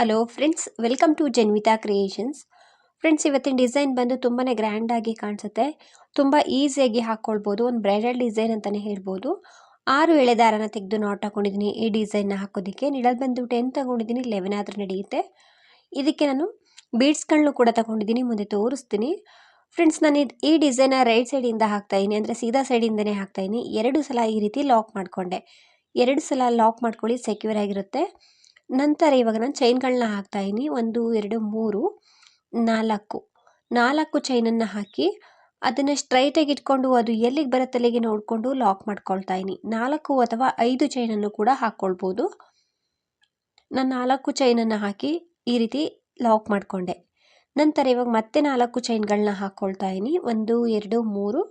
Hello friends welcome to Janvitha creations friends ಇವತ್ತಿನ design ಬಂದು ತುಂಬಾ ಗ್ರ್ಯಾಂಡಾಗಿ ಕಾಣಿಸುತ್ತೆ. ತುಂಬ ಈಸಿಯಾಗಿ ಹಾಕ್ಕೊಳ್ಬೋದು ಒಂದು ಬ್ರೈಡಲ್ ಡಿಸೈನ್ ಅಂತಲೇ ಹೇಳ್ಬೋದು. ಆರು ಎಳೆದಾರನ ತೆಗೆದು ನಾಟ್ ಹಾಕೊಂಡಿದ್ದೀನಿ ಈ ಡಿಸೈನ್ನ ಹಾಕೋದಕ್ಕೆ. ನಿಡಲ್ ಬಂದು ಟೆನ್ ತಗೊಂಡಿದ್ದೀನಿ ಲೆವೆನ್ ಆದರೂ ನಡೆಯುತ್ತೆ. ಇದಕ್ಕೆ ನಾನು ಬೀಡ್ಸ್ಗಳನ್ನೂ ಕೂಡ ತಗೊಂಡಿದ್ದೀನಿ, ಮುಂದೆ ತೋರಿಸ್ತೀನಿ. ಫ್ರೆಂಡ್ಸ್ ನಾನು ಇದು ಈ ಡಿಸೈನ ರೈಟ್ ಸೈಡಿಂದ ಹಾಕ್ತಾಯಿದ್ದೀನಿ ಅಂದರೆ ಸೀದಾ ಸೈಡಿಂದನೇ ಹಾಕ್ತಾಯಿದ್ದೀನಿ ಎರಡು ಸಲ ಈ ರೀತಿ ಲಾಕ್ ಮಾಡಿಕೊಂಡೆ. ಎರಡು ಸಲ ಲಾಕ್ ಮಾಡ್ಕೊಳ್ಳಿ ಸೆಕ್ಯೂರ್ ಆಗಿರುತ್ತೆ. ನಂತರ ಇವಾಗ ನಾನು ಚೈನ್ಗಳನ್ನ ಹಾಕ್ತಾಯಿದ್ದೀನಿ ಒಂದು, ಎರಡು, ಮೂರು, ನಾಲ್ಕು. ನಾಲ್ಕು ಚೈನನ್ನು ಹಾಕಿ ಅದನ್ನು ಸ್ಟ್ರೈಟಾಗಿ ಇಟ್ಕೊಂಡು ಅದು ಎಲ್ಲಿಗೆ ಬರುತ್ತೆ ಅಲ್ಲಿಗೆ ನೋಡಿಕೊಂಡು ಲಾಕ್ ಮಾಡ್ಕೊಳ್ತಾ ಇದ್ದೀನಿ. ನಾಲ್ಕು ಅಥವಾ ಐದು ಚೈನನ್ನು ಕೂಡ ಹಾಕ್ಕೊಳ್ಬೋದು ನಾನು ನಾಲ್ಕು ಚೈನನ್ನು ಹಾಕಿ ಈ ರೀತಿ ಲಾಕ್ ಮಾಡಿಕೊಂಡೆ. ನಂತರ ಇವಾಗ ಮತ್ತೆ ನಾಲ್ಕು ಚೈನ್ಗಳನ್ನ ಹಾಕ್ಕೊಳ್ತಾ ಇದ್ದೀನಿ. ಒಂದು, ಎರಡು, ಮೂರು,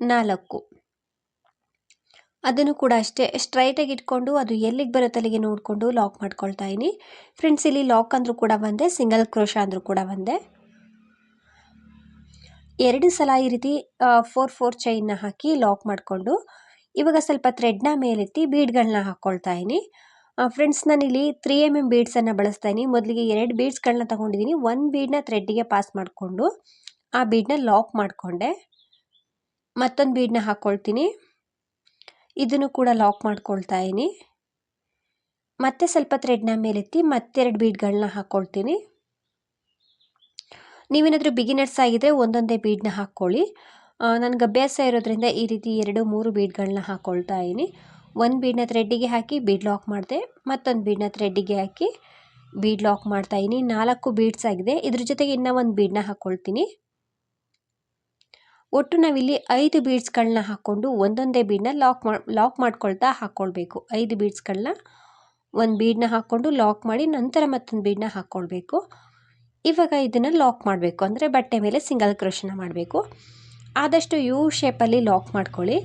ನಾಲ್ಕು. ಅದನ್ನು ಕೂಡ ಅಷ್ಟೇ ಸ್ಟ್ರೈಟಾಗಿ ಇಟ್ಕೊಂಡು ಅದು ಎಲ್ಲಿಗೆ ಬರುತ್ತೆ ಅಲ್ಲಿಗೆ ನೋಡಿಕೊಂಡು ಲಾಕ್ ಮಾಡ್ಕೊಳ್ತಾ ಇದ್ದೀನಿ ಫ್ರೆಂಡ್ಸ್ ಇಲ್ಲಿ ಲಾಕ್ ಅಂದರೂ ಕೂಡ ಬಂದೆ ಸಿಂಗಲ್ ಕ್ರೋಶ ಅಂದರೂ ಕೂಡ ಬಂದೆ ಎರಡು ಸಲ ಈ ರೀತಿ ಫೋರ್ ಫೋರ್ ಚೈನ್ನ ಹಾಕಿ ಲಾಕ್ ಮಾಡಿಕೊಂಡು, ಇವಾಗ ಸ್ವಲ್ಪ ಥ್ರೆಡ್ನ ಮೇಲೆತ್ತಿ ಬೀಡ್ಗಳನ್ನ ಹಾಕ್ಕೊಳ್ತಾ ಇದ್ದೀನಿ ಫ್ರೆಂಡ್ಸ್ ನಾನಿಲ್ಲಿ ತ್ರೀ ಎಂ ಎಂ ಬೀಡ್ಸನ್ನು ಬಳಸ್ತಾ ಮೊದಲಿಗೆ ಎರಡು ಬೀಡ್ಸ್ಗಳನ್ನ ತೊಗೊಂಡಿದ್ದೀನಿ ಒಂದು ಬೀಡನ್ನ ಥ್ರೆಡ್ಡಿಗೆ ಪಾಸ್ ಮಾಡಿಕೊಂಡು, ಆ ಬೀಡನ್ನ ಲಾಕ್ ಮಾಡಿಕೊಂಡೆ. ಮತ್ತೊಂದು ಬೀಡನ್ನ ಹಾಕ್ಕೊಳ್ತೀನಿ ಇದನ್ನು ಕೂಡ ಲಾಕ್ ಮಾಡ್ಕೊಳ್ತಾ ಇದ್ದೀನಿ ಮತ್ತೆ ಸ್ವಲ್ಪ ಥ್ರೆಡ್ನ ಮೇಲೆತ್ತಿ ಮತ್ತೆರಡು ಬೀಡ್ಗಳನ್ನ ಹಾಕ್ಕೊಳ್ತೀನಿ ನೀವೇನಾದರೂ ಬಿಗಿನರ್ಸ್ ಆಗಿದ್ದರೆ ಒಂದೊಂದೇ ಬೀಡನ್ನ ಹಾಕ್ಕೊಳ್ಳಿ. ನನಗೆ ಅಭ್ಯಾಸ ಇರೋದ್ರಿಂದ ಈ ರೀತಿ ಎರಡು, ಮೂರು ಬೀಡ್ಗಳನ್ನ ಹಾಕ್ಕೊಳ್ತಾ ಇದ್ದೀನಿ ಒಂದು ಬೀಡನ್ನ ಥ್ರೆಡ್ಡಿಗೆ ಹಾಕಿ ಬೀಡ್ ಲಾಕ್ ಮಾಡಿದೆ, ಮತ್ತೊಂದು ಬೀಡನ್ನ ಥ್ರೆಡ್ಡಿಗೆ ಹಾಕಿ ಬೀಡ್ ಲಾಕ್ ಮಾಡ್ತಾ ಇದ್ದೀನಿ ನಾಲ್ಕು ಬೀಡ್ಸ್ ಆಗಿದೆ. ಇದ್ರ ಜೊತೆಗೆ ಇನ್ನೂ ಒಂದು ಬೀಡನ್ನ ಹಾಕ್ಕೊಳ್ತೀನಿ ಒಟ್ಟು ನಾವಿಲ್ಲಿ ಐದು ಬೀಡ್ಸ್ಗಳನ್ನ ಹಾಕ್ಕೊಂಡು ಒಂದೊಂದೇ ಬೀಡನ್ನ ಲಾಕ್ ಮಾ, ಲಾಕ್ ಮಾಡ್ಕೊಳ್ತಾ ಹಾಕ್ಕೊಳ್ಬೇಕು ಐದು ಬೀಡ್ಸ್ಗಳನ್ನ ಒಂದು ಬೀಡನ್ನ ಹಾಕ್ಕೊಂಡು ಲಾಕ್ ಮಾಡಿ ನಂತರ ಮತ್ತೊಂದು ಬೀಡನ್ನ ಹಾಕ್ಕೊಳ್ಬೇಕು ಇವಾಗ ಇದನ್ನು ಲಾಕ್ ಮಾಡಬೇಕು. ಅಂದರೆ ಬಟ್ಟೆ ಮೇಲೆ ಸಿಂಗಲ್ ಕ್ರೋಶನ ಮಾಡಬೇಕು. ಆದಷ್ಟು ಯು ಶೇಪಲ್ಲಿ ಲಾಕ್ ಮಾಡ್ಕೊಳ್ಳಿ.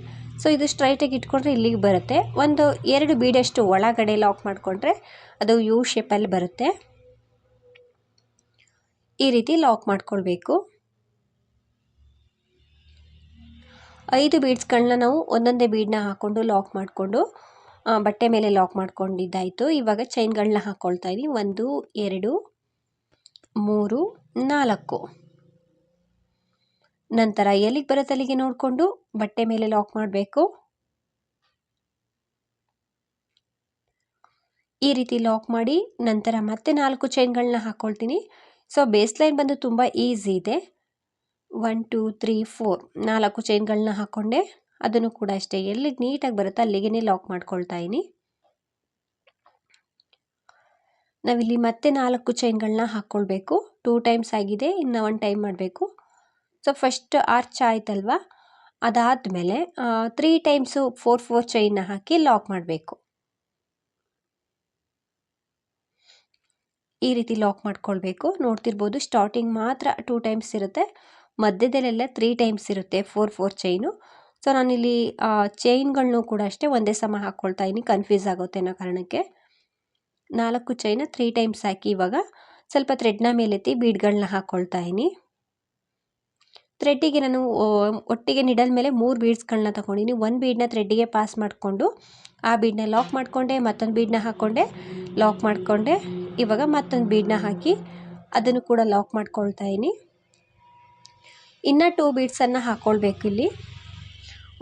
ಸೊ, ಇದು ಸ್ಟ್ರೈಟಾಗಿ ಇಟ್ಕೊಂಡ್ರೆ ಇಲ್ಲಿಗೆ ಬರುತ್ತೆ. ಒಂದು ಎರಡು ಬೀಡಷ್ಟು ಒಳಗಡೆ ಲಾಕ್ ಮಾಡಿಕೊಂಡ್ರೆ ಅದು ಯು ಶೇಪಲ್ಲಿ ಬರುತ್ತೆ. ಈ ರೀತಿ ಲಾಕ್ ಮಾಡ್ಕೊಳ್ಬೇಕು. ಐದು ಬೀಡ್ಸ್ಗಳನ್ನ ನಾವು ಒಂದೊಂದೇ ಬೀಡನ್ನ ಹಾಕ್ಕೊಂಡು ಲಾಕ್ ಮಾಡಿಕೊಂಡು ಬಟ್ಟೆ ಮೇಲೆ ಲಾಕ್ ಮಾಡ್ಕೊಂಡಿದ್ದಾಯಿತು. ಇವಾಗ ಚೈನ್ಗಳನ್ನ ಹಾಕ್ಕೊಳ್ತಾ ಇದ್ದೀನಿ ಒಂದು, ಎರಡು, ಮೂರು, ನಾಲ್ಕು. ನಂತರ ಎಲ್ಲಿಗೆ ಬರತ್ತಲ್ಲಿಗೆ ನೋಡಿಕೊಂಡು ಬಟ್ಟೆ ಮೇಲೆ ಲಾಕ್ ಮಾಡಬೇಕು. ಈ ರೀತಿ ಲಾಕ್ ಮಾಡಿ ನಂತರ ಮತ್ತೆ ನಾಲ್ಕು ಚೈನ್ಗಳನ್ನ ಹಾಕ್ಕೊಳ್ತೀನಿ ಸೊ ಬೇಸ್ ಲೈನ್ ಬಂದು ತುಂಬ ಈಸಿ ಇದೆ. ಒನ್ ಟೂ ತ್ರೀ ಫೋರ್ ನಾಲ್ಕು ಚೈನ್ಗಳನ್ನ ಹಾಕ್ಕೊಂಡೆ ಅದನ್ನು ಕೂಡ ಅಷ್ಟೇ. ಎಲ್ಲಿಗೆ ನೀಟಾಗಿ ಬರುತ್ತೋ ಅಲ್ಲಿಗೆ ಲಾಕ್ ಮಾಡ್ಕೊಳ್ತಾ ಇದ್ದೀನಿ ನಾವಿಲ್ಲಿ ಮತ್ತೆ ನಾಲ್ಕು ಚೈನ್ಗಳನ್ನ ಹಾಕ್ಕೊಳ್ಬೇಕು ಟೂ ಟೈಮ್ಸ್ ಆಗಿದೆ, ಇನ್ನು ಒನ್ ಟೈಮ್ ಮಾಡಬೇಕು. ಸೊ ಫಸ್ಟ್ ಆರ್ಚ್ ಆಯ್ತಲ್ವಾ? ಅದಾದಮೇಲೆ ತ್ರೀ ಟೈಮ್ಸು ಫೋರ್ ಫೋರ್ ಚೈನ್ನ ಹಾಕಿ ಲಾಕ್ ಮಾಡಬೇಕು. ಈ ರೀತಿ ಲಾಕ್ ಮಾಡ್ಕೊಳ್ಬೇಕು. ನೋಡ್ತಿರ್ಬೋದು ಸ್ಟಾರ್ಟಿಂಗ್ ಮಾತ್ರ ಟೂ ಟೈಮ್ಸ್ ಇರುತ್ತೆ. ಮಧ್ಯದಲ್ಲೆಲ್ಲ ತ್ರೀ ಟೈಮ್ಸ್ ಇರುತ್ತೆ ಫೋರ್ ಫೋರ್ ಚೈನು ಸೊ ನಾನಿಲ್ಲಿ ಚೈನ್ಗಳನ್ನು ಕೂಡ ಅಷ್ಟೇ ಒಂದೇ ಸಮ ಹಾಕ್ಕೊಳ್ತಾ ಇದ್ದೀನಿ ಕನ್ಫ್ಯೂಸ್ ಆಗುತ್ತೆ ಅನ್ನೋ ಕಾರಣಕ್ಕೆ. ನಾಲ್ಕು ಚೈನ ತ್ರೀ ಟೈಮ್ಸ್ ಹಾಕಿ ಇವಾಗ ಸ್ವಲ್ಪ ಥ್ರೆಡ್ನ ಮೇಲೆತ್ತಿ ಬೀಡ್ಗಳನ್ನ ಹಾಕ್ಕೊಳ್ತಾ ಇದ್ದೀನಿ ಥ್ರೆಡ್ಡಿಗೆ ನಾನು ಒಟ್ಟಿಗೆ ನಿಡಲ್ ಮೇಲೆ ಮೂರು ಬೀಡ್ಸ್ಗಳನ್ನ ತೊಗೊಂಡಿನಿ ಒಂದು ಬೀಡ್ನ ಥ್ರೆಡ್ಡಿಗೆ ಪಾಸ್ ಮಾಡಿಕೊಂಡು, ಆ ಬೀಡ್ನ ಲಾಕ್ ಮಾಡಿಕೊಂಡೆ, ಮತ್ತೊಂದು ಬೀಡ್ನ ಹಾಕ್ಕೊಂಡೆ ಲಾಕ್ ಮಾಡಿಕೊಂಡೆ. ಇವಾಗ ಮತ್ತೊಂದು ಬೀಡ್ನ ಹಾಕಿ ಅದನ್ನು ಕೂಡ ಲಾಕ್ ಮಾಡ್ಕೊಳ್ತಾ ಇದ್ದೀನಿ ಇನ್ನು ಟೂ ಬೀಡ್ಸನ್ನು ಹಾಕ್ಕೊಳ್ಬೇಕು ಇಲ್ಲಿ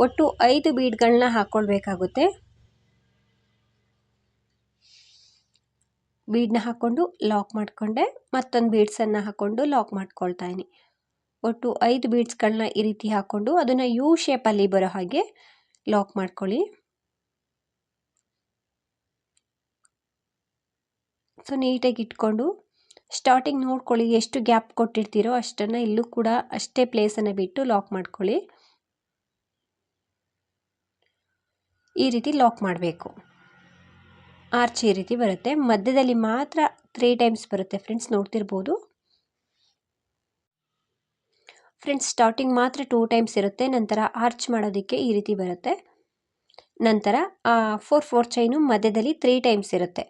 ಒಟ್ಟು ಐದು ಬೀಡ್ಗಳನ್ನ ಹಾಕ್ಕೊಳ್ಬೇಕಾಗುತ್ತೆ ಬೀಡನ್ನ ಹಾಕ್ಕೊಂಡು ಲಾಕ್ ಮಾಡಿಕೊಂಡೆ, ಮತ್ತೊಂದು ಬೀಡ್ಸನ್ನು ಹಾಕ್ಕೊಂಡು ಲಾಕ್ ಮಾಡ್ಕೊಳ್ತಾ ಇದ್ದೀನಿ ಒಟ್ಟು ಐದು ಬೀಡ್ಸ್ಗಳನ್ನ ಈ ರೀತಿ ಹಾಕ್ಕೊಂಡು ಅದನ್ನು ಯು ಶೇಪಲ್ಲಿ ಬರೋ ಹಾಗೆ ಲಾಕ್ ಮಾಡ್ಕೊಳ್ಳಿ. ಸೊ ನೀಟಾಗಿ ಇಟ್ಕೊಂಡು ಸ್ಟಾರ್ಟಿಂಗ್ ನೋಡ್ಕೊಳ್ಳಿ, ಎಷ್ಟು ಗ್ಯಾಪ್ ಕೊಟ್ಟಿರ್ತೀರೋ ಅಷ್ಟನ್ನು ಇಲ್ಲೂ ಕೂಡ ಅಷ್ಟೇ ಪ್ಲೇಸನ್ನು ಬಿಟ್ಟು ಲಾಕ್ ಮಾಡ್ಕೊಳ್ಳಿ. ಈ ರೀತಿ ಲಾಕ್ ಮಾಡಬೇಕು. ಆರ್ಚ್ ಈ ರೀತಿ ಬರುತ್ತೆ. ಮಧ್ಯದಲ್ಲಿ ಮಾತ್ರ ತ್ರೀ ಟೈಮ್ಸ್ ಬರುತ್ತೆ ಫ್ರೆಂಡ್ಸ್ ನೋಡ್ತಿರ್ಬೋದು. ಫ್ರೆಂಡ್ಸ್ ಸ್ಟಾರ್ಟಿಂಗ್ ಮಾತ್ರ ಟೂ ಟೈಮ್ಸ್ ಇರುತ್ತೆ. ನಂತರ ಆರ್ಚ್ ಮಾಡೋದಕ್ಕೆ ಈ ರೀತಿ ಬರುತ್ತೆ. ನಂತರ ಫೋರ್ ಫೋರ್ ಚೈನು ಮಧ್ಯದಲ್ಲಿ ತ್ರೀ ಟೈಮ್ಸ್ ಇರುತ್ತೆ.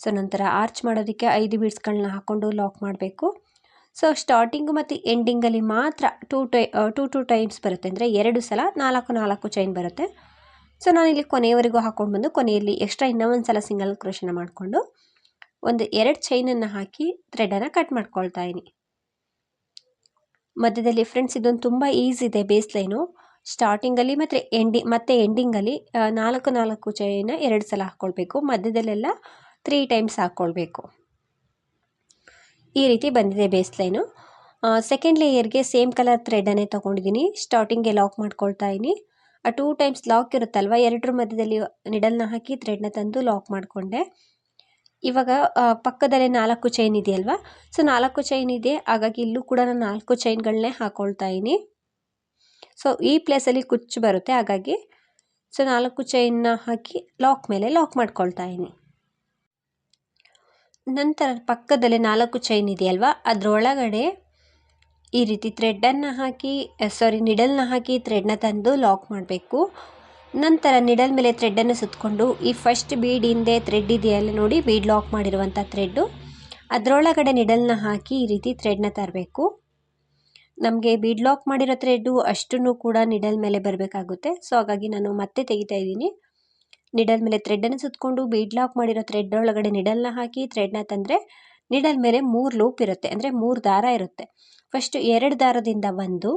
ಸೊ ನಂತರ ಆರ್ಚ್ ಮಾಡೋದಕ್ಕೆ ಐದು ಬೀಡ್ಸ್ಗಳನ್ನ ಹಾಕ್ಕೊಂಡು ಲಾಕ್ ಮಾಡಬೇಕು. ಸೊ ಸ್ಟಾರ್ಟಿಂಗು ಮತ್ತು ಎಂಡಿಂಗಲ್ಲಿ ಮಾತ್ರ two tie two two times ಬರುತ್ತೆ. ಅಂದರೆ ಎರಡು ಸಲ ನಾಲ್ಕು ನಾಲ್ಕು ಚೈನ್ ಬರುತ್ತೆ. ಸೊ ನಾನಿಲ್ಲಿ ಕೊನೆಯವರೆಗೂ ಹಾಕ್ಕೊಂಡು ಬಂದು ಕೊನೆಯಲ್ಲಿ ಎಕ್ಸ್ಟ್ರಾ ಇನ್ನೂ ಒಂದು ಸಲ ಸಿಂಗಲ್ ಕ್ರೋಶನ ಮಾಡಿಕೊಂಡು ಒಂದು ಎರಡು ಚೈನನ್ನು ಹಾಕಿ ಥ್ರೆಡನ್ನು ಕಟ್ ಮಾಡ್ಕೊಳ್ತಾ ಇದ್ದೀನಿ ಮಧ್ಯದಲ್ಲಿ ಫ್ರೆಂಡ್ಸ್ ಇದೊಂದು ತುಂಬ ಈಸಿ ಇದೆ ಬೇಸ್ ಲೈನು ಸ್ಟಾರ್ಟಿಂಗಲ್ಲಿ ಮತ್ತು ಎಂಡಿ ಮತ್ತು ಎಂಡಿಂಗಲ್ಲಿ ನಾಲ್ಕು ನಾಲ್ಕು ಚೈನ ಎರಡು ಸಲ ಹಾಕ್ಕೊಳ್ಬೇಕು ಮಧ್ಯದಲ್ಲೆಲ್ಲ ತ್ರೀ ಟೈಮ್ಸ್ ಹಾಕ್ಕೊಳ್ಬೇಕು ಈ ರೀತಿ ಬಂದಿದೆ ಬೇಸ್ ಲೈನು ಸೆಕೆಂಡ್ ಲೇಯರ್ಗೆ ಸೇಮ್ ಕಲರ್ ಥ್ರೆಡನ್ನೇ ತೊಗೊಂಡಿದ್ದೀನಿ ಸ್ಟಾರ್ಟಿಂಗ್ಗೆ ಲಾಕ್ ಮಾಡ್ಕೊಳ್ತಾ ಇದ್ದೀನಿ ಆ ಟೂ ಟೈಮ್ಸ್ ಲಾಕ್ ಇರುತ್ತಲ್ವ? ಎರಡರ ಮಧ್ಯದಲ್ಲಿ ನಿಡಲ್ನ ಹಾಕಿ ಥ್ರೆಡ್ನ ತಂದು ಲಾಕ್ ಮಾಡಿಕೊಂಡೆ. ಇವಾಗ ಪಕ್ಕದಲ್ಲೇ ನಾಲ್ಕು ಚೈನ್ ಇದೆಯಲ್ವ? ಸೊ ನಾಲ್ಕು ಚೈನ್ ಇದೆ. ಹಾಗಾಗಿ ಇಲ್ಲೂ ಕೂಡ ನಾನು ನಾಲ್ಕು ಚೈನ್ಗಳನ್ನೇ ಹಾಕ್ಕೊಳ್ತಾ ಇದ್ದೀನಿ ಸೊ ಈ ಪ್ಲೇಸಲ್ಲಿ ಕುಚ್ಚು ಬರುತ್ತೆ. ಹಾಗಾಗಿ ಸೊ ನಾಲ್ಕು ಚೈನ್ನ ಹಾಕಿ ಲಾಕ್ ಮೇಲೆ ಲಾಕ್ ಮಾಡ್ಕೊಳ್ತಾ ಇದ್ದೀನಿ ನಂತರ ಪಕ್ಕದಲ್ಲಿ ನಾಲ್ಕು ಚೈನ್ ಇದೆಯಲ್ವಾ? ಅದರೊಳಗಡೆ ಈ ರೀತಿ ಥ್ರೆಡ್ಡನ್ನು ಹಾಕಿ ಸಾರಿ ನಿಡಲ್ನ ಹಾಕಿ ಥ್ರೆಡ್ನ ತಂದು ಲಾಕ್ ಮಾಡಬೇಕು. ನಂತರ ನಿಡಲ್ ಮೇಲೆ ಥ್ರೆಡ್ಡನ್ನು ಸುತ್ತಕೊಂಡು ಈ ಫಸ್ಟ್ ಬೀಡ್ ಹಿಂದೆ ಥ್ರೆಡ್ ಇದೆಯಲ್ಲ ನೋಡಿ ಬೀಡ್ ಲಾಕ್ ಮಾಡಿರುವಂಥ ಥ್ರೆಡ್ಡು ಅದರೊಳಗಡೆ ನಿಡಲ್ನ ಹಾಕಿ ಈ ರೀತಿ ಥ್ರೆಡ್ನ ತರಬೇಕು. ನಮಗೆ ಬೀಡ್ ಲಾಕ್ ಮಾಡಿರೋ ಥ್ರೆಡ್ಡು ಅಷ್ಟನ್ನು ಕೂಡ ನಿಡಲ್ ಮೇಲೆ ಬರಬೇಕಾಗುತ್ತೆ. ಸೊ ಹಾಗಾಗಿ ನಾನು ಮತ್ತೆ ತೆಗಿತಾ ಇದ್ದೀನಿ. ನಿಡಲ್ ಮೇಲೆ ಥ್ರೆಡ್ಡನ್ನು ಸುತ್ತಕೊಂಡು ಬೀಡ್ ಲಾಕ್ ಮಾಡಿರೋ ಥ್ರೆಡ್ ಒಳಗಡೆ ನಿಡಲ್ನ ಹಾಕಿ ಥ್ರೆಡ್ನ ತಂದರೆ ನಿಡಲ್ ಮೇಲೆ ಮೂರು ಲೂಪ್ ಇರುತ್ತೆ, ಅಂದರೆ ಮೂರು ದಾರ ಇರುತ್ತೆ. ಫಸ್ಟ್ ಎರಡು ದಾರದಿಂದ ಒಂದು,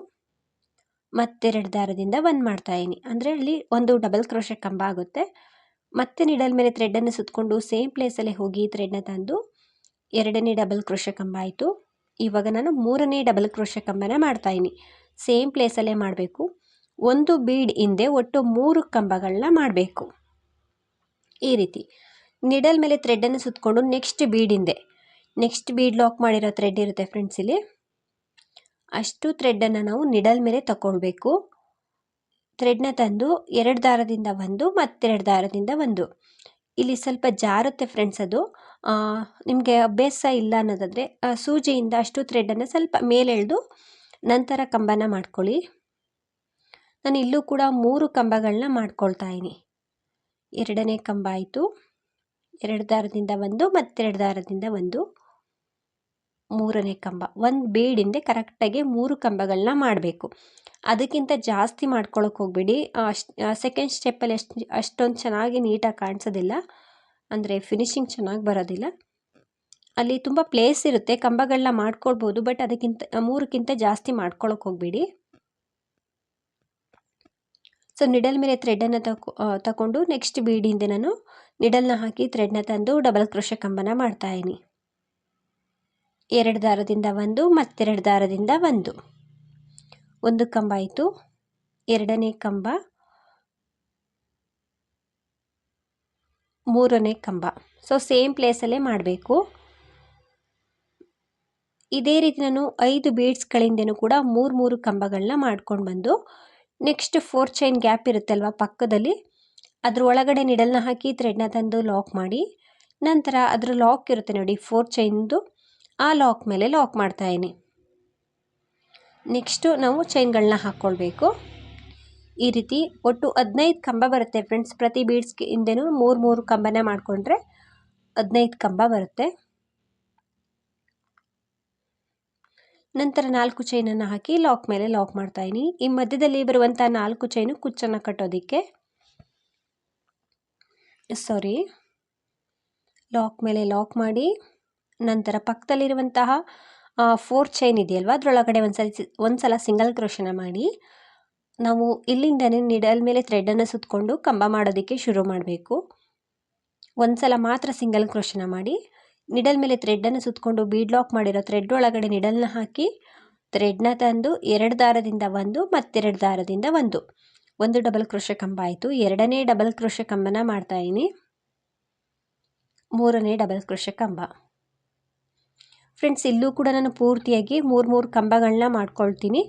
ಮತ್ತೆರಡು ದಾರದಿಂದ ಒಂದು ಮಾಡ್ತಾ ಇನಿ ಅಂದರೆ ಅಲ್ಲಿ ಒಂದು ಡಬಲ್ ಕ್ರೋಶೆ ಕಂಬ ಆಗುತ್ತೆ. ಮತ್ತೆ ನಿಡಲ್ ಮೇಲೆ ಥ್ರೆಡ್ಡನ್ನು ಸುತ್ತಕೊಂಡು ಸೇಮ್ ಪ್ಲೇಸಲ್ಲೇ ಹೋಗಿ ಥ್ರೆಡ್ನ ತಂದು ಎರಡನೇ ಡಬಲ್ ಕ್ರೋಶೆ ಕಂಬ ಆಯಿತು. ಇವಾಗ ನಾನು ಮೂರನೇ ಡಬಲ್ ಕ್ರೋಶೆ ಕಂಬನ ಮಾಡ್ತಾಯಿದ್ದೀನಿ ಸೇಮ್ ಪ್ಲೇಸಲ್ಲೇ ಮಾಡಬೇಕು. ಒಂದು ಬೀಡ್ ಹಿಂದೆ ಒಟ್ಟು ಮೂರು ಕಂಬಗಳನ್ನ ಮಾಡಬೇಕು. ಈ ರೀತಿ. ನಿಡಲ್ ಮೇಲೆ ಥ್ರೆಡ್ಡನ್ನು ಸುತ್ತಕೊಂಡು ನೆಕ್ಸ್ಟ್ ಬೀಡಿಂದೆ ನೆಕ್ಸ್ಟ್ ಬೀಡ್ ಲಾಕ್ ಮಾಡಿರೋ ಥ್ರೆಡ್ ಇರುತ್ತೆ ಫ್ರೆಂಡ್ಸ್ ಇಲ್ಲಿ. ಅಷ್ಟು ಥ್ರೆಡ್ಡನ್ನು ನಾವು ನಿಡಲ್ ಮೇಲೆ ತಗೊಳ್ಬೇಕು ಥ್ರೆಡ್ನ ತಂದು ಎರಡು ದಾರದಿಂದ ಒಂದು ಮತ್ತೆರಡು ದಾರದಿಂದ ಒಂದು. ಇಲ್ಲಿ ಸ್ವಲ್ಪ ಜಾರುತ್ತೆ ಫ್ರೆಂಡ್ಸ್ ಅದು. ನಿಮಗೆ ಅಭ್ಯಾಸ ಇಲ್ಲ ಅನ್ನೋದಾದರೆ ಸೂಜಿಯಿಂದ ಅಷ್ಟು ಥ್ರೆಡನ್ನು ಸ್ವಲ್ಪ ಮೇಲೆಳೆದು ನಂತರ ಕಂಬನ ಮಾಡ್ಕೊಳ್ಳಿ. ನಾನು ಇಲ್ಲೂ ಕೂಡ ಮೂರು ಕಂಬಗಳನ್ನ ಮಾಡ್ಕೊಳ್ತಾ ಇದ್ದೀನಿ. ಎರಡನೇ ಕಂಬ ಆಯಿತು. ಎರಡು ದಾರದಿಂದ ಒಂದು ಮತ್ತೆರಡು ದಾರದಿಂದ ಒಂದು ಮೂರನೇ ಕಂಬ. ಒಂದು ಬೇಡಿಂದೆ ಕರೆಕ್ಟಾಗಿ ಮೂರು ಕಂಬಗಳನ್ನ ಮಾಡಬೇಕು. ಅದಕ್ಕಿಂತ ಜಾಸ್ತಿ ಮಾಡ್ಕೊಳಕ್ಕೆ ಹೋಗಬೇಡಿ. ಅಷ್ಟು ಸೆಕೆಂಡ್ ಸ್ಟೆಪ್ಪಲ್ಲಿ ಅಷ್ಟು, ಅಷ್ಟೊಂದು ಚೆನ್ನಾಗಿ ನೀಟಾಗಿ ಕಾಣಿಸೋದಿಲ್ಲ. ಅಂದರೆ ಫಿನಿಶಿಂಗ್ ಚೆನ್ನಾಗಿ ಬರೋದಿಲ್ಲ. ಅಲ್ಲಿ ತುಂಬ ಪ್ಲೇಸ್ ಇರುತ್ತೆ. ಕಂಬಗಳನ್ನ ಮಾಡ್ಕೊಳ್ಬೋದು ಬಟ್ ಅದಕ್ಕಿಂತ ಮೂರಕ್ಕಿಂತ ಜಾಸ್ತಿ ಮಾಡ್ಕೊಳಕ್ಕೆ ಹೋಗಬೇಡಿ. ಸೊ ನಿಡಲ್ ಮೇಲೆ ಥ್ರೆಡನ್ನು ತಕೊ ತಗೊಂಡು ನೆಕ್ಸ್ಟ್ ಬೀಡಿಂದ ನಾನು ನಿಡಲ್ನ ಹಾಕಿ ಥ್ರೆಡ್ನ ತಂದು ಡಬಲ್ ಕ್ರೋಶ ಕಂಬನ ಮಾಡ್ತಾಯಿದ್ದೀನಿ ಎರಡು ದಾರದಿಂದ ಒಂದು, ಮತ್ತೆರಡು ದಾರದಿಂದ ಒಂದು. ಒಂದು ಕಂಬ ಆಯಿತು. ಎರಡನೇ ಕಂಬ. ಮೂರನೇ ಕಂಬ. ಸೊ ಸೇಮ್ ಪ್ಲೇಸಲ್ಲೇ ಮಾಡಬೇಕು. ಇದೇ ರೀತಿ ನಾನು ಐದು ಬೀಡ್ಸ್ಗಳಿಂದನೂ ಕೂಡ ಮೂರು ಮೂರು ಕಂಬಗಳನ್ನ ಮಾಡ್ಕೊಂಡು ಬಂದು ನೆಕ್ಸ್ಟ್ ಫೋರ್ ಚೈನ್ ಗ್ಯಾಪ್ ಇರುತ್ತಲ್ವ ಪಕ್ಕದಲ್ಲಿ? ಅದ್ರ ಒಳಗಡೆ ನಿಡಲ್ನ ಹಾಕಿ ಥ್ರೆಡ್ನ ತಂದು ಲಾಕ್ ಮಾಡಿ. ನಂತರ ಅದ್ರ ಲಾಕ್ ಇರುತ್ತೆ ನೋಡಿ ಫೋರ್ ಚೈನ್ದು ಆ ಲಾಕ್ ಮೇಲೆ ಲಾಕ್ ಮಾಡ್ತಾಯಿನಿ ನೆಕ್ಸ್ಟು ನಾವು ಚೈನ್ಗಳನ್ನ ಹಾಕ್ಕೊಳ್ಬೇಕು ಈ ರೀತಿ ಒಟ್ಟು ಹದಿನೈದು ಕಂಬ ಬರುತ್ತೆ ಫ್ರೆಂಡ್ಸ್ ಪ್ರತಿ ಬೀಡ್ಸ್ಗೆ ಹಿಂದೆನೂ ಮೂರು ಮೂರು ಕಂಬನ ಮಾಡಿಕೊಂಡ್ರೆ ಹದಿನೈದು ಕಂಬ ಬರುತ್ತೆ. ನಂತರ ನಾಲ್ಕು ಚೈನನ್ನು ಹಾಕಿ ಲಾಕ್ ಮೇಲೆ ಲಾಕ್ ಮಾಡ್ತಾಯಿನಿ ಈ ಮಧ್ಯದಲ್ಲಿ ಬರುವಂಥ ನಾಲ್ಕು ಚೈನು ಕುಚ್ಚನ್ನು ಕಟ್ಟೋದಕ್ಕೆ. ಸಾರಿ ಲಾಕ್ ಮೇಲೆ ಲಾಕ್ ಮಾಡಿ, ನಂತರ ಪಕ್ಕದಲ್ಲಿರುವಂತಹ ಫೋರ್ ಚೈನ್ ಇದೆಯಲ್ವ, ಅದರೊಳಗಡೆ ಒಂದು ಸಲ ಒಂದು ಸಲ ಸಿಂಗಲ್ ಕ್ರೋಶನ ಮಾಡಿ, ನಾವು ಇಲ್ಲಿಂದನೇ ನಿಡಲ್ ಮೇಲೆ ಥ್ರೆಡನ್ನು ಸುತ್ತಕೊಂಡು ಕಂಬ ಮಾಡೋದಕ್ಕೆ ಶುರು ಮಾಡಬೇಕು. ಒಂದು ಸಲ ಮಾತ್ರ ಸಿಂಗಲ್ ಕ್ರೋಶನ ಮಾಡಿ ನಿಡಲ್ ಮೇಲೆ ಥ್ರೆಡ್ಡನ್ನು ಸುತ್ತಕೊಂಡು ಬೀಡ್ ಲಾಕ್ ಮಾಡಿರೋ ಥ್ರೆಡ್ ಒಳಗಡೆ ನಿಡಲ್ನ ಹಾಕಿ ಥ್ರೆಡ್ನ ತಂದು ಎರಡು ದಾರದಿಂದ ಒಂದು, ಮತ್ತೆರಡು ದಾರದಿಂದ ಒಂದು. ಒಂದು ಡಬಲ್ ಕ್ರೋಶ ಕಂಬ ಆಯಿತು. ಎರಡನೇ ಡಬಲ್ ಕ್ರೋಶ ಕಂಬನ ಮಾಡ್ತಾ ಇದ್ದೀನಿ ಮೂರನೇ ಡಬಲ್ ಕ್ರೋಶ ಕಂಬ. ಫ್ರೆಂಡ್ಸ್ ಇಲ್ಲೂ ಕೂಡ ನಾನು ಪೂರ್ತಿಯಾಗಿ ಮೂರು ಮೂರು ಕಂಬಗಳನ್ನ ಮಾಡ್ಕೊಳ್ತೀನಿ.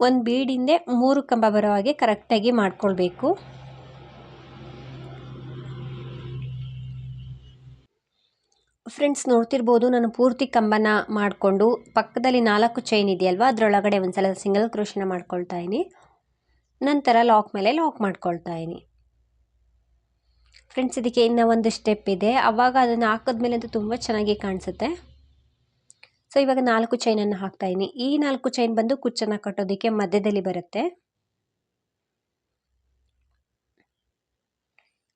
ಒಂದು ಬೀಡಿಂದೆ ಮೂರು ಕಂಬ ಬರೋ ಹಾಗೆ ಕರೆಕ್ಟಾಗಿ ಮಾಡ್ಕೊಳ್ಬೇಕು. ಫ್ರೆಂಡ್ಸ್ ನೋಡ್ತಿರ್ಬೋದು, ನಾನು ಪೂರ್ತಿ ಕಂಬನ ಮಾಡಿಕೊಂಡು ಪಕ್ಕದಲ್ಲಿ ನಾಲ್ಕು ಚೈನ್ ಇದೆಯಲ್ವಾ, ಅದರೊಳಗಡೆ ಒಂದು ಸಲ ಸಿಂಗಲ್ ಕ್ರೋಶನ ಮಾಡ್ಕೊಳ್ತಾ ಇದ್ದೀನಿ. ನಂತರ ಲಾಕ್ ಮೇಲೆ ಲಾಕ್ ಮಾಡ್ಕೊಳ್ತಾ ಇದ್ದೀನಿ. ಫ್ರೆಂಡ್ಸ್ ಇದಕ್ಕೆ ಇನ್ನೂ ಒಂದು ಸ್ಟೆಪ್ ಇದೆ. ಆವಾಗ ಅದನ್ನು ಹಾಕಿದ್ಮೇಲೆ ಅಂತೂ ತುಂಬ ಚೆನ್ನಾಗಿ ಕಾಣಿಸುತ್ತೆ. ಸೊ ಇವಾಗ ನಾಲ್ಕು ಚೈನನ್ನು ಹಾಕ್ತಾಯಿದ್ದೀನಿ ಈ ನಾಲ್ಕು ಚೈನ್ ಬಂದು ಕುಚ್ಚನ್ನು ಕಟ್ಟೋದಕ್ಕೆ ಮಧ್ಯದಲ್ಲಿ ಬರುತ್ತೆ.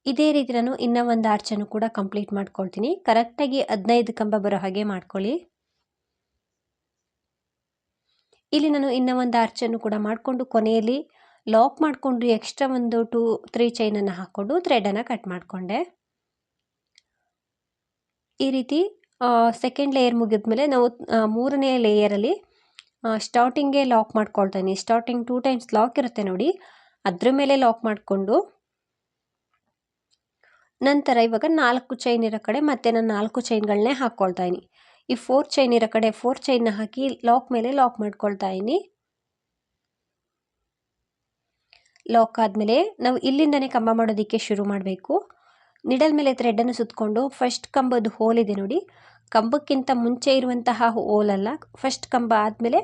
ಇದೇ ರೀತಿ ನಾನು ಇನ್ನೂ ಒಂದು ಆರ್ಚನ್ನು ಕೂಡ ಕಂಪ್ಲೀಟ್ ಮಾಡ್ಕೊಳ್ತೀನಿ. ಕರೆಕ್ಟಾಗಿ ಹದಿನೈದು ಕಂಬ ಬರೋ ಹಾಗೆ ಮಾಡ್ಕೊಳ್ಳಿ. ಇಲ್ಲಿ ನಾನು ಇನ್ನೂ ಒಂದು ಆರ್ಚನ್ನು ಕೂಡ ಮಾಡಿಕೊಂಡು ಕೊನೆಯಲ್ಲಿ ಲಾಕ್ ಮಾಡಿಕೊಂಡು ಎಕ್ಸ್ಟ್ರಾ ಒಂದು ಟೂ, ತ್ರೀ ಚೈನನ್ನು ಹಾಕ್ಕೊಂಡು ಥ್ರೆಡನ್ನು ಕಟ್ ಮಾಡಿಕೊಂಡೆ. ಈ ರೀತಿ ಸೆಕೆಂಡ್ ಲೇಯರ್ ಮುಗಿದ ಮೇಲೆ ನಾವು ಮೂರನೇ ಲೇಯರಲ್ಲಿ ಸ್ಟಾರ್ಟಿಂಗೇ ಲಾಕ್ ಮಾಡ್ಕೊಳ್ತೀನಿ. ಸ್ಟಾರ್ಟಿಂಗ್ ಟೂ ಟೈಮ್ಸ್ ಲಾಕ್ ಇರುತ್ತೆ ನೋಡಿ. ಅದ್ರ ಮೇಲೆ ಲಾಕ್ ಮಾಡಿಕೊಂಡು ನಂತರ ಇವಾಗ ನಾಲ್ಕು ಚೈನ್ ಇರೋ ಕಡೆ ಮತ್ತೆ ನಾನು ನಾಲ್ಕು ಚೈನ್ಗಳನ್ನೇ ಹಾಕ್ಕೊಳ್ತಾ ಇದ್ದೀನಿ ಈ ಫೋರ್ ಚೈನ್ ಇರೋ ಕಡೆ ಫೋರ್ ಚೈನ್ನ ಹಾಕಿ ಲಾಕ್ ಮೇಲೆ ಲಾಕ್ ಮಾಡ್ಕೊಳ್ತಾ ಇದ್ದೀನಿ ಲಾಕ್ ಆದಮೇಲೆ ನಾವು ಇಲ್ಲಿಂದನೇ ಕಂಬ ಮಾಡೋದಕ್ಕೆ ಶುರು ಮಾಡಬೇಕು. ನಿಡಲ್ ಮೇಲೆ ಥ್ರೆಡನ್ನು ಸುತ್ತಕೊಂಡು ಫಸ್ಟ್ ಕಂಬದ ಹೋಲ್ ಇದೆ ನೋಡಿ. ಕಂಬಕ್ಕಿಂತ ಮುಂಚೆ ಇರುವಂತಹ ಹೋಲಲ್ಲ ಫಸ್ಟ್ ಕಂಬ ಆದಮೇಲೆ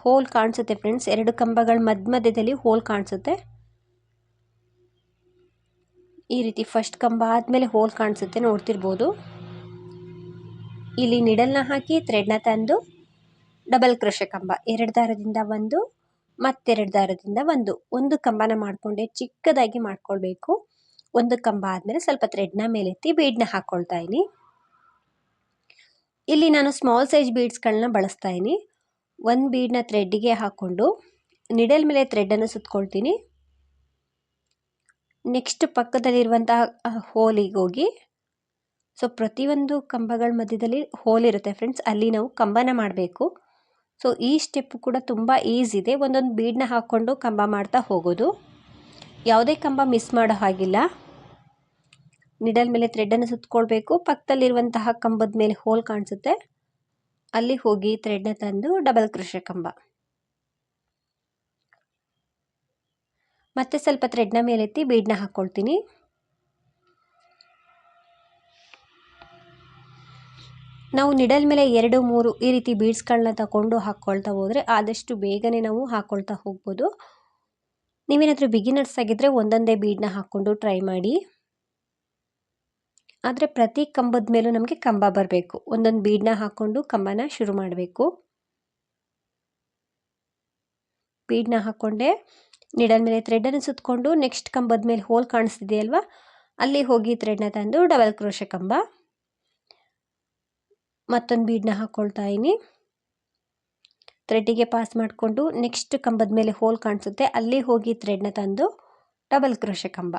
ಹೋಲ್ ಕಾಣಿಸುತ್ತೆ ಫ್ರೆಂಡ್ಸ್ ಎರಡು ಕಂಬಗಳ ಮಧ್ಯ ಮಧ್ಯದಲ್ಲಿ ಹೋಲ್ ಕಾಣಿಸುತ್ತೆ. ಈ ರೀತಿ ಫಸ್ಟ್ ಕಂಬ ಆದಮೇಲೆ ಹೋಲ್ ಕಾಣಿಸುತ್ತೆ, ನೋಡ್ತಿರ್ಬೋದು. ಇಲ್ಲಿ ನಿಡಲ್ನ ಹಾಕಿ ಥ್ರೆಡ್ನ ತಂದು ಡಬಲ್ ಕ್ರೋಶೆ ಕಂಬ, ಎರಡು ದಾರದಿಂದ ಒಂದು, ಮತ್ತೆರಡು ದಾರದಿಂದ ಒಂದು. ಒಂದು ಕಂಬನ ಮಾಡಿಕೊಂಡೆ, ಚಿಕ್ಕದಾಗಿ ಮಾಡ್ಕೊಳ್ಬೇಕು. ಒಂದು ಕಂಬ ಆದಮೇಲೆ ಸ್ವಲ್ಪ ಥ್ರೆಡ್ನ ಮೇಲೆತ್ತಿ ಬೀಡ್ನ ಹಾಕ್ಕೊಳ್ತಾ ಇದ್ದೀನಿ ಇಲ್ಲಿ ನಾನು ಸ್ಮಾಲ್ ಸೈಜ್ ಬೀಡ್ಸ್ಗಳನ್ನ ಬಳಸ್ತಾ ಇದ್ದೀನಿ ಒಂದು ಬೀಡ್ನ ಥ್ರೆಡ್ಡಿಗೆ ಹಾಕ್ಕೊಂಡು ನಿಡಲ್ ಮೇಲೆ ಥ್ರೆಡ್ಡನ್ನು ಸುತ್ಕೊಳ್ತೀನಿ. ನೆಕ್ಸ್ಟ್ ಪಕ್ಕದಲ್ಲಿರುವಂತಹ ಹೋಲಿಗೆ ಹೋಗಿ. ಸೊ ಪ್ರತಿಯೊಂದು ಕಂಬಗಳ ಮಧ್ಯದಲ್ಲಿ ಹೋಲ್ ಇರುತ್ತೆ ಫ್ರೆಂಡ್ಸ್ ಅಲ್ಲಿ ನಾವು ಕಂಬನ ಮಾಡಬೇಕು. ಸೊ ಈ ಸ್ಟೆಪ್ ಕೂಡ ತುಂಬ ಈಸಿ ಇದೆ. ಒಂದೊಂದು ಬೀಡನ್ನ ಹಾಕ್ಕೊಂಡು ಕಂಬ ಮಾಡ್ತಾ ಹೋಗೋದು. ಯಾವುದೇ ಕಂಬ ಮಿಸ್ ಮಾಡೋ ಹಾಗಿಲ್ಲ. ನಿಡಲ್ ಮೇಲೆ ಥ್ರೆಡ್ಡನ್ನು ಸುತ್ಕೊಳ್ಬೇಕು. ಪಕ್ಕದಲ್ಲಿರುವಂತಹ ಕಂಬದ ಮೇಲೆ ಹೋಲ್ ಕಾಣಿಸುತ್ತೆ. ಅಲ್ಲಿ ಹೋಗಿ ಥ್ರೆಡ್ನ ತಂದು ಡಬಲ್ ಕೃಷಿ ಕಂಬ. ಮತ್ತೆ ಸ್ವಲ್ಪ ಥ್ರೆಡ್ನ ಮೇಲೆತ್ತಿ ಬೀಡನ್ನ ಹಾಕ್ಕೊಳ್ತೀನಿ ನಾವು ನಿಡಲ್ ಮೇಲೆ ಎರಡು, ಮೂರು ಈ ರೀತಿ ಬೀಡ್ಸ್ಗಳನ್ನ ತಗೊಂಡು ಹಾಕ್ಕೊಳ್ತಾ ಹೋದರೆ ಆದಷ್ಟು ಬೇಗನೆ ನಾವು ಹಾಕ್ಕೊಳ್ತಾ ಹೋಗ್ಬೋದು. ನೀವೇನಾದರೂ ಬಿಗಿನರ್ಸ್ ಆಗಿದ್ದರೆ ಒಂದೊಂದೇ ಬೀಡ್ನ ಹಾಕ್ಕೊಂಡು ಟ್ರೈ ಮಾಡಿ. ಆದರೆ ಪ್ರತಿ ಕಂಬದ ಮೇಲೂ ನಮಗೆ ಕಂಬ ಬರಬೇಕು. ಒಂದೊಂದು ಬೀಡನ್ನ ಹಾಕ್ಕೊಂಡು ಕಂಬನ ಶುರು ಮಾಡಬೇಕು. ಬೀಡ್ನ ಹಾಕ್ಕೊಂಡೆ ನಿಡಲ್ ಮೇಲೆ ಥ್ರೆಡನ್ನು ಸುತ್ತಕೊಂಡು ನೆಕ್ಸ್ಟ್ ಕಂಬದ ಮೇಲೆ ಹೋಲ್ ಕಾಣಿಸ್ತಿದೆಯಲ್ವಾ ಅಲ್ಲಿ ಹೋಗಿ ಥ್ರೆಡ್ನ ತಂದು ಡಬಲ್ ಕ್ರೋಶೆ ಕಂಬ. ಮತ್ತೊಂದು ಬೀಡ್ನ ಹಾಕ್ಕೊಳ್ತಾ ಇದ್ದೀನಿ ಥ್ರೆಡ್ಡಿಗೆ ಪಾಸ್ ಮಾಡಿಕೊಂಡು ನೆಕ್ಸ್ಟ್ ಕಂಬದ ಮೇಲೆ ಹೋಲ್ ಕಾಣಿಸುತ್ತೆ. ಅಲ್ಲಿ ಹೋಗಿ ಥ್ರೆಡ್ನ ತಂದು ಡಬಲ್ ಕ್ರೋಶೆ ಕಂಬ.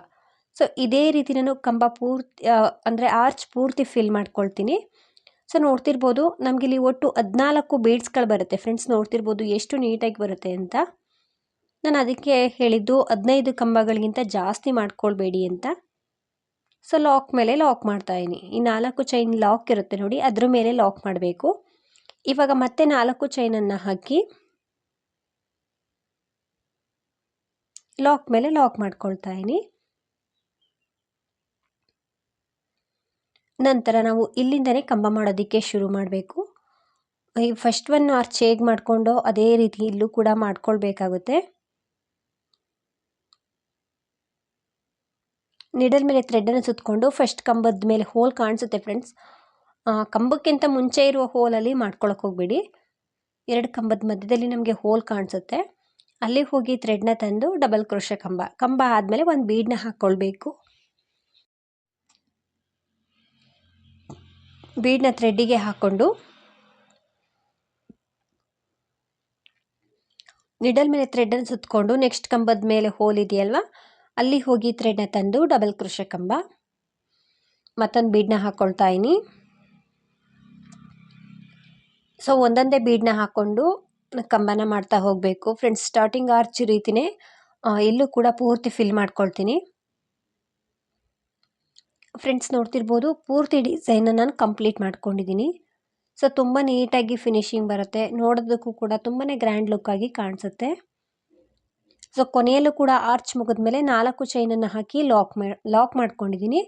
ಸೊ ಇದೇ ರೀತಿ ನಾನು ಕಂಬ ಪೂರ್ತಿ ಅಂದರೆ ಆರ್ಚ್ ಪೂರ್ತಿ ಫಿಲ್ ಮಾಡ್ಕೊಳ್ತೀನಿ. ಸೊ ನೋಡ್ತಿರ್ಬೋದು ನಮಗಿಲ್ಲಿ ಒಟ್ಟು ಹದಿನಾಲ್ಕು ಬೀಡ್ಸ್ಗಳು ಬರುತ್ತೆ. ಫ್ರೆಂಡ್ಸ್ ನೋಡ್ತಿರ್ಬೋದು ಎಷ್ಟು ನೀಟಾಗಿ ಬರುತ್ತೆ ಅಂತ. ನಾನು ಅದಕ್ಕೆ ಹೇಳಿದ್ದು ಹದಿನೈದು ಕಂಬಗಳಿಗಿಂತ ಜಾಸ್ತಿ ಮಾಡ್ಕೊಳ್ಬೇಡಿ ಅಂತ. ಸೊ ಲಾಕ್ ಮೇಲೆ ಲಾಕ್ ಮಾಡ್ತಾಯಿದ್ದೀನಿ ಈ ನಾಲ್ಕು ಚೈನ್ ಲಾಕ್ ಇರುತ್ತೆ ನೋಡಿ, ಅದ್ರ ಮೇಲೆ ಲಾಕ್ ಮಾಡಬೇಕು. ಇವಾಗ ಮತ್ತೆ ನಾಲ್ಕು ಚೈನನ್ನು ಹಾಕಿ ಲಾಕ್ ಮೇಲೆ ಲಾಕ್ ಮಾಡ್ಕೊಳ್ತಾ ಇದ್ದೀನಿ. ನಂತರ ನಾವು ಇಲ್ಲಿಂದನೇ ಕಂಬ ಮಾಡೋದಕ್ಕೆ ಶುರು ಮಾಡಬೇಕು. ಈ ಫಸ್ಟ್ ಒನ್ ಆರ್ಚ್ ಹೇಗೆ ಮಾಡಿಕೊಂಡು ಅದೇ ರೀತಿ ಇಲ್ಲೂ ಕೂಡ ಮಾಡ್ಕೊಳ್ಬೇಕಾಗುತ್ತೆ. ನಿಡಲ್ ಮೇಲೆ ಥ್ರೆಡನ್ನು ಸುತ್ತಕೊಂಡು ಫಸ್ಟ್ ಕಂಬದ ಮೇಲೆ ಹೋಲ್ ಕಾಣಿಸುತ್ತೆ ಫ್ರೆಂಡ್ಸ್ ಕಂಬಕ್ಕಿಂತ ಮುಂಚೆ ಇರುವ ಹೋಲಲ್ಲಿ ಮಾಡ್ಕೊಳಕ್ಕೆ ಹೋಗ್ಬೇಡಿ. ಎರಡು ಕಂಬದ ಮಧ್ಯದಲ್ಲಿ ನಮಗೆ ಹೋಲ್ ಕಾಣಿಸುತ್ತೆ. ಅಲ್ಲಿ ಹೋಗಿ ಥ್ರೆಡ್ನ ತಂದು ಡಬಲ್ ಕ್ರೋಶ ಕಂಬ. ಕಂಬ ಆದಮೇಲೆ ಒಂದು ಬೀಡನ್ನ ಹಾಕ್ಕೊಳ್ಬೇಕು ಬೀಡ್ನ ಥ್ರೆಡ್ಡಿಗೆ ಹಾಕ್ಕೊಂಡು ನಿಡಲ್ ಮೇಲೆ ಥ್ರೆಡ್ಡನ್ನು ಸುತ್ತಕೊಂಡು ನೆಕ್ಸ್ಟ್ ಕಂಬದ ಮೇಲೆ ಹೋಲ್ ಇದೆಯಲ್ವಾ? ಅಲ್ಲಿ ಹೋಗಿ ಥ್ರೆಡ್ನ ತಂದು ಡಬಲ್ ಕ್ರೋಶ ಕಂಬ ಮತ್ತೊಂದು ಬೀಡನ್ನ ಹಾಕ್ಕೊಳ್ತಾ ಇನಿ. ಸೊ ಒಂದೊಂದೇ ಬೀಡನ್ನ ಹಾಕ್ಕೊಂಡು ಕಂಬನ ಮಾಡ್ತಾ ಹೋಗಬೇಕು. ಫ್ರೆಂಡ್ಸ್ ಸ್ಟಾರ್ಟಿಂಗ್ ಆರ್ಚ್ ರೀತಿಯೇ ಇಲ್ಲೂ ಕೂಡ ಪೂರ್ತಿ ಫಿಲ್ ಮಾಡ್ಕೊಳ್ತೀನಿ. ಫ್ರೆಂಡ್ಸ್ ನೋಡ್ತಿರ್ಬೋದು, ಪೂರ್ತಿ ಡಿಸೈನ ನಾನು ಕಂಪ್ಲೀಟ್ ಮಾಡ್ಕೊಂಡಿದ್ದೀನಿ ಸೊ ತುಂಬ ನೀಟಾಗಿ ಫಿನಿಶಿಂಗ್ ಬರುತ್ತೆ. ನೋಡೋದಕ್ಕೂ ಕೂಡ ತುಂಬಾ ಗ್ರ್ಯಾಂಡ್ ಲುಕ್ಕಾಗಿ ಕಾಣಿಸುತ್ತೆ. ಸೊ ಕೊನೆಯಲ್ಲೂ ಕೂಡ ಆರ್ಚ್ ಮುಗಿದ ಮೇಲೆ ನಾಲ್ಕು ಚೈನನ್ನು ಹಾಕಿ ಲಾಕ್ ಮಾ ಲಾಕ್ ಮಾಡ್ಕೊಂಡಿದ್ದೀನಿ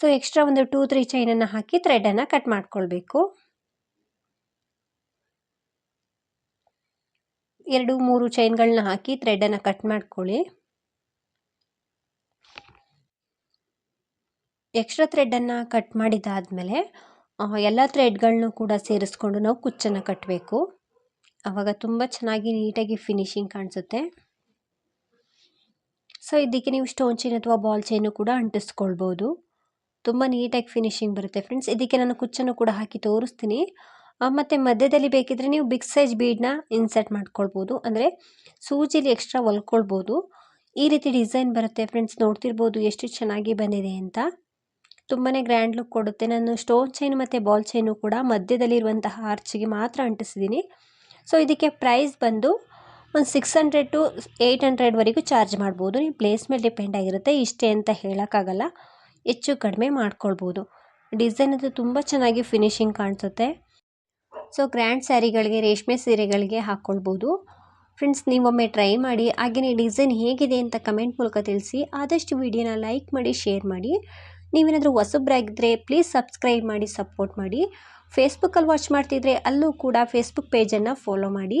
ಸೊ ಎಕ್ಸ್ಟ್ರಾ ಒಂದು ಟೂ ತ್ರೀ ಚೈನನ್ನು ಹಾಕಿ ಥ್ರೆಡನ್ನು ಕಟ್ ಮಾಡ್ಕೊಳ್ಬೇಕು. ಎರಡು, ಮೂರು ಚೈನ್ಗಳನ್ನ ಹಾಕಿ ಥ್ರೆಡನ್ನು ಕಟ್ ಮಾಡ್ಕೊಳ್ಳಿ. ಎಕ್ಸ್ಟ್ರಾ ಥ್ರೆಡನ್ನು ಕಟ್ ಮಾಡಿದಾದಮೇಲೆ ಎಲ್ಲ ಥ್ರೆಡ್ಗಳನ್ನೂ ಕೂಡ ಸೇರಿಸ್ಕೊಂಡು ನಾವು ಕುಚ್ಚನ್ನು ಕಟ್ಟಬೇಕು ಆವಾಗ ತುಂಬ ಚೆನ್ನಾಗಿ ನೀಟಾಗಿ ಫಿನಿಶಿಂಗ್ ಕಾಣಿಸುತ್ತೆ. ಸೊ ಇದಕ್ಕೆ ನೀವು ಸ್ಟೋನ್ ಚೈನ್ ಅಥವಾ ಬಾಲ್ ಚೈನು ಕೂಡ ಅಂಟಿಸ್ಕೊಳ್ಬೋದು. ತುಂಬ ನೀಟಾಗಿ ಫಿನಿಶಿಂಗ್ ಬರುತ್ತೆ ಫ್ರೆಂಡ್ಸ್ ಇದಕ್ಕೆ ನಾನು ಕುಚ್ಚನ್ನು ಕೂಡ ಹಾಕಿ ತೋರಿಸ್ತೀನಿ. ಮತ್ತು ಮಧ್ಯದಲ್ಲಿ ಬೇಕಿದ್ರೆ ನೀವು ಬಿಗ್ ಸೈಜ್ ಬೀಡ್ನ ಇನ್ಸರ್ಟ್ ಮಾಡ್ಕೊಳ್ಬೋದು. ಅಂದರೆ ಸೂಜಿಲಿ ಎಕ್ಸ್ಟ್ರಾ ಹೊಲ್ಕೊಳ್ಬೋದು. ಈ ರೀತಿ ಡಿಸೈನ್ ಬರುತ್ತೆ ಫ್ರೆಂಡ್ಸ್ ನೋಡ್ತಿರ್ಬೋದು ಎಷ್ಟು ಚೆನ್ನಾಗಿ ಬಂದಿದೆ ಅಂತ. ತುಂಬಾ ಗ್ರ್ಯಾಂಡ್ ಲುಕ್ ಕೊಡುತ್ತೆ. ನಾನು ಸ್ಟೋನ್ ಚೈನ್ ಮತ್ತು ಬಾಲ್ ಚೈನು ಕೂಡ ಮಧ್ಯದಲ್ಲಿರುವಂತಹ ಆರ್ಚಿಗೆ ಮಾತ್ರ ಅಂಟಿಸಿದ್ದೀನಿ. ಸೊ ಇದಕ್ಕೆ ಪ್ರೈಸ್ ಬಂದು ಒಂದು ಸಿಕ್ಸ್ ಹಂಡ್ರೆಡ್ ಟು ಏಯ್ಟ್ ಹಂಡ್ರೆಡ್ವರೆಗೂ ಚಾರ್ಜ್ ಮಾಡ್ಬೋದು. ನೀವು ಪ್ಲೇಸ್ ಮೇಲೆ ಡಿಪೆಂಡ್ ಆಗಿರುತ್ತೆ. ಇಷ್ಟೇ ಅಂತ ಹೇಳೋಕ್ಕಾಗಲ್ಲ. ಹೆಚ್ಚು ಕಡಿಮೆ ಮಾಡ್ಕೊಳ್ಬೋದು. ಡಿಸೈನ್ ಅದು ತುಂಬ ಚೆನ್ನಾಗಿ ಫಿನಿಶಿಂಗ್ ಕಾಣಿಸುತ್ತೆ. ಸೊ ಗ್ರ್ಯಾಂಡ್ ಸ್ಯಾರಿಗಳಿಗೆ ರೇಷ್ಮೆ ಸೀರೆಗಳಿಗೆ ಹಾಕ್ಕೊಳ್ಬೋದು ಫ್ರೆಂಡ್ಸ್ ನೀವೊಮ್ಮೆ ಟ್ರೈ ಮಾಡಿ. ಹಾಗೆಯೇ ಡಿಸೈನ್ ಹೇಗಿದೆ ಅಂತ ಕಮೆಂಟ್ ಮೂಲಕ ತಿಳಿಸಿ. ಆದಷ್ಟು ವಿಡಿಯೋನ ಲೈಕ್ ಮಾಡಿ ಶೇರ್ ಮಾಡಿ. ನೀವೇನಾದರೂ ಹೊಸಬ್ರಾಗಿದ್ದರೆ ಪ್ಲೀಸ್ ಸಬ್ಸ್ಕ್ರೈಬ್ ಮಾಡಿ ಸಪೋರ್ಟ್ ಮಾಡಿ. ಫೇಸ್ಬುಕ್ಕಲ್ಲಿ ವಾಚ್ ಮಾಡ್ತಿದ್ರೆ ಅಲ್ಲೂ ಕೂಡ ಫೇಸ್ಬುಕ್ ಪೇಜನ್ನು ಫಾಲೋ ಮಾಡಿ.